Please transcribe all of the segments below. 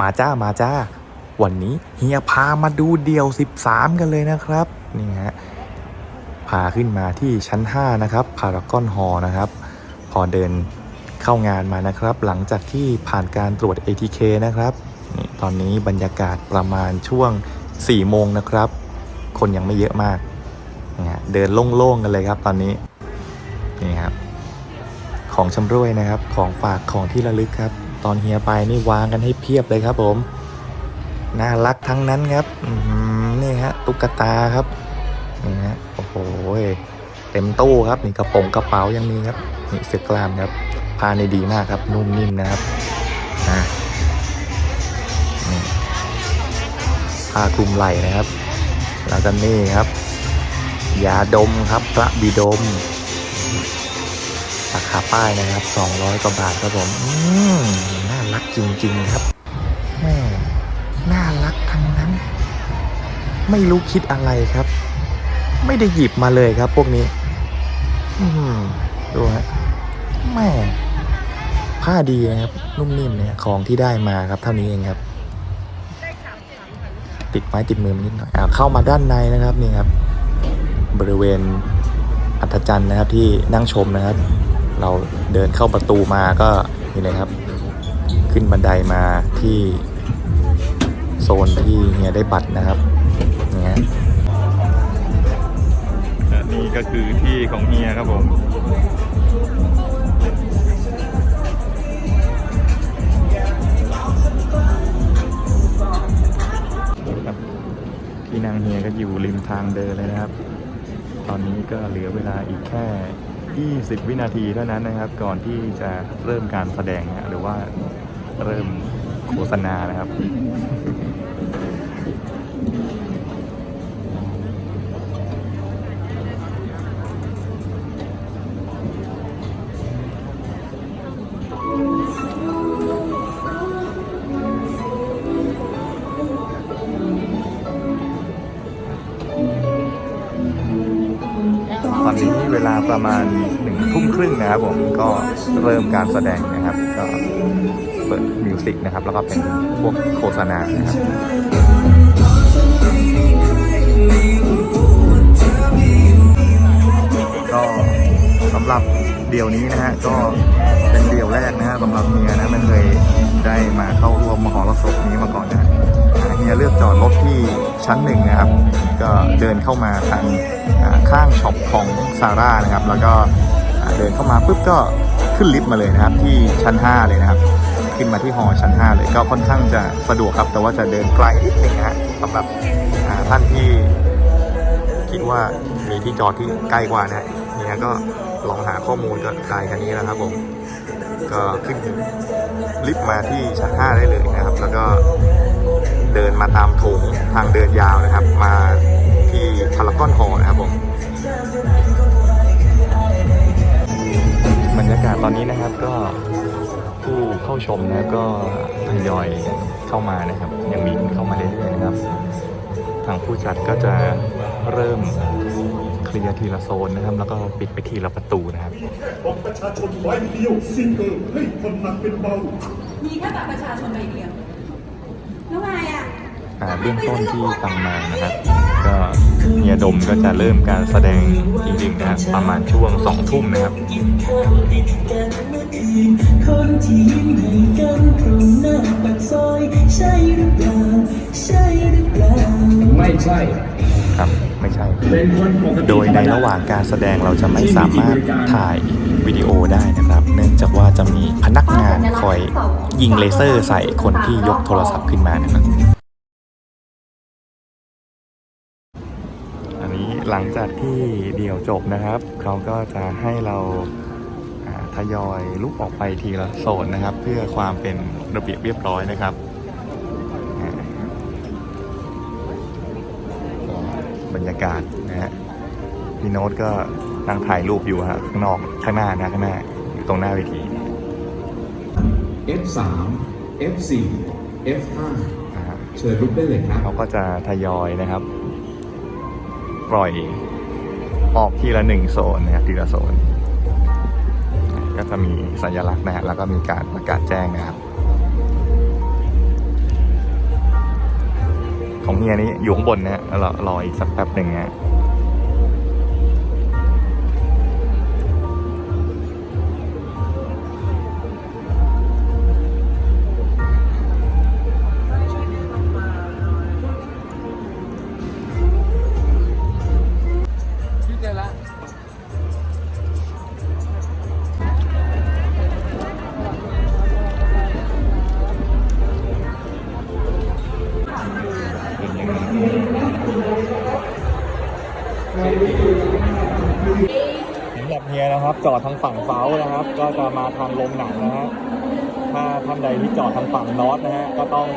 มาจ้ามาจ้า วันนี้เฮียพามาดูเดี่ยว 13 กันเลยนะครับนี่ฮะพาขึ้นมาที่ชั้น 5 นะครับพารากอนฮอลนะครับ พอเดินเข้างานมานะครับ หลังจากที่ผ่านการตรวจ ATK นะครับนี่ตอนนี้บรรยากาศประมาณช่วง 4 โมงนะครับ คนยังไม่เยอะมากนะฮะเดินโล่งๆกันเลยครับตอนนี้นี่ครับของชำร่วยนะครับของฝากของที่ระลึกครับ ตอนเฮียไปนี่วางกันให้เพียบเลยครับผม น่ารักทั้งนั้นครับอนี่ฮะตุ๊กตาครับนี่ฮะโอ้โหเต็มตู้ครับนี่กระโปรงกระเป๋ายังมีครับนี่เสื้อกล้ามครับผ้าในดีมากครับนุ่มนิ่มนะครับนี่ผ้าคลุมไหล่นะครับ แล้วก็นี่ครับยาดมครับพระบิดม ราคาป้ายนะครับ 200 กว่าบาทครับผมอืมน่ารักจริง ๆ ครับแม่น่ารักทั้งนั้น ไม่รู้คิดอะไรครับ ไม่ได้หยิบมาเลยครับ พวกนี้อืมดูฮะแม่ผ้าดีนะครับ นุ่มนิ่มเนี่ยของที่ได้มาครับ เท่านี้เองครับ ติดไม้ติดมือมานิดหน่อยอ่าเข้ามาด้านในนะครับนี่ครับ บริเวณอัธจันทร์นะครับที่นั่งชมนะครับ เราเดินเข้าประตูมาก็นี่เลยครับ ขึ้นบันไดมาที่โซนที่เฮียได้บัตรนะครับนี่ฮะนี่ก็คือที่ของเฮียครับผมครับที่นางเฮียก็อยู่ริมทางเดินเลยนะครับ ตอนนี้ก็เหลือเวลาอีกแค่ 20 วินาทีเท่านั้นนะครับ ก่อนที่จะเริ่มการแสดงนะหรือว่าเริ่มโฆษณานะครับ อนนี้เวลาประมาณหนึ่งทุ่มครึ่งนะครับผมก็เริ่มการแสดงนะครับ ก็เปิดมิวสิกนะครับ แล้วก็เป็นพวกโฆษณานะครับก็สำหรับเดี่ยวนี้นะฮะก็เป็นเดี่ยวแรกนะฮะสำหรับเฮียนะไม่เคยได้มาเข้าร่วมมหรสพนี้มาก่อนนะฮะอ่าเฮียเลือกจอดรถ ชั้นหนึ่งนะครับ ก็เดินเข้ามาทางข้างช็อปของซาร่านะครับ แล้วก็เดินเข้ามาปุ๊บก็ขึ้นลิฟต์มาเลยนะครับ ที่ชั้น 5 เลยนะครับ ขึ้นมาที่หอชั้น 5 เลยก็ค่อนข้างจะสะดวกครับ แต่ว่าจะเดินไกลนิดนึงนะฮะสำหรับท่านที่คิดว่ามีที่จอดที่ใกล้กว่านะเนี่ยก็ลองหาข้อมูลก็ได้แค่นี้แล้วครับผมก็ขึ้นลิฟต์มาที่ชั้น 5 ได้เลยนะครับ แล้วก็ มาตามโถงทางเดินยาวนะครับ มาที่พารากอนฮอลล์นะครับผมบรรยากาศตอนนี้นะครับก็ผู้เข้าชมนะครับก็ทยอยเข้ามานะครับ ยังมีเข้ามาเรื่อยๆนะครับ ทางผู้จัดก็จะเริ่มเคลียร์ทีละโซนนะครับ แล้วก็ปิดไปทีละประตูนะครับบอกประชาชนไว้เดียวซิงเกิลให้คนหนักเป็นเบา มีแค่บัตรประชาชนใบเดียวแล้วไงอะ อ่าเบื้องต้นที่ฟังมานะครับก็เฮียดมก็จะเริ่มการแสดงจริงๆนะครับประมาณช่วงสองทุ่มนะครับคนที่ยิ้มให้กันตรงหน้าปากซอยใช่หรือเปล่าใช่หรือเปล่าไม่ใช่ครับไม่ใช่เป็นคนปกติโดยในระหว่างการแสดงเราจะไม่สามารถถ่ายวิดีโอได้นะครับ เนื่องจากว่าจะมีพนักงานคอยยิงเลเซอร์ใส่คนที่ยกโทรศัพท์ขึ้นมานะครับ หลังจากที่เดี่ยวจบนะครับ เขาก็จะให้เราอ่าทยอยลุกออกไปทีละโซนนะครับ เพื่อความเป็นระเบียบเรียบร้อยนะครับอ่าบรรยากาศนะฮะพี่โน้ตก็นั่งถ่ายรูปอยู่ฮะข้างนอกข้างหน้านะข้างหน้าอยู่ตรงหน้าเวที F3 F4 F5 อ่าเชิญลุกได้เลยครับเขาก็จะทยอยนะครับ ปล่อยออกทีละหนึ่งโซนนะครับทีละโซน ก็จะมีสัญลักษณ์นะฮะแล้วก็มีการประกาศแจ้งนะครับ ของเฮียนี้อยู่ข้างบนนะฮะรอรออีกสักแป๊บหนึ่งนะ สำหรับเฮียนะครับ จอดทางฝั่งเซานะครับ ก็จะมาทางลงหนังนะฮะถ้าท่านใดที่จอดทางฝั่งนอร์ทนะฮะก็ต้อง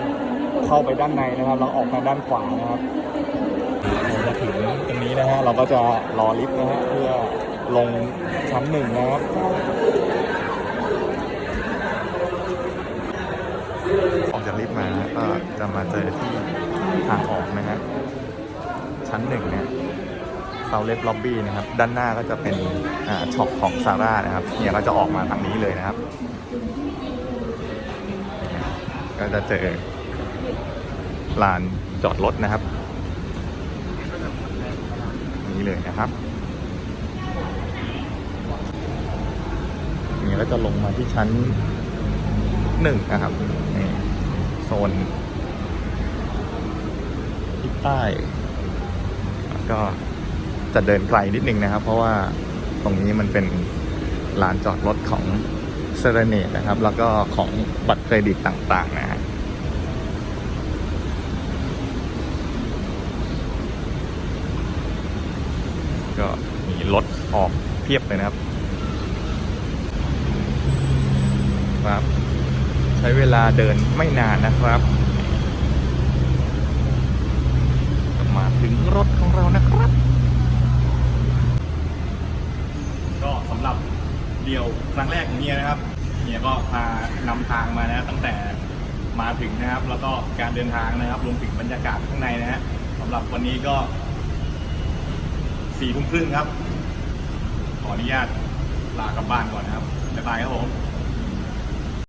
เข้าไปด้านในนะครับแล้วออกทางด้านขวานะครับเราจะถึงตรงนี้นะฮะเราก็จะรอลิฟต์นะฮะเพื่อลงชั้นหนึ่งนะครับออกจากลิฟต์มาก็จะมาเจอที่ทางออกนะฮะชั้นหนึ่งาเลสล็อบบี้นะครับ ด้านหน้าก็จะเป็นช็อปของซาร่านะครับ เนี่ยก็จะออกมาทางนี้เลยนะครับ ก็จะเจอลานจอดรถนะครับ นี้เลยนะครับนี่ก็จะลงมาที่ชั้นหนึ่งนะครับนี่โซนที่ใต้ แล้วก็ จะเดินไกลนิดนึงนะครับ เพราะว่าตรงนี้มันเป็นลานจอดรถของเซเรเนตนะครับ แล้วก็ของบัตรเครดิตต่างๆนะฮะก็มีรถออกเพียบเลยนะครับครับ ใช้เวลาเดินไม่นานนะครับ มาถึงรถของเรานะครับ ก็สำหรับเดียวครั้งแรกของเฮียนะครับเฮียก็พานำทางมานะตั้งแต่มาถึงนะครับ แล้วก็การเดินทางนะครับรวมถึงบรรยากาศข้างในนะฮะสำหรับวันนี้ก็สี่ทุ่มครึ่งครับ ขออนุญาตลากลับบ้านก่อนนะครับบ๊ายบายครับผม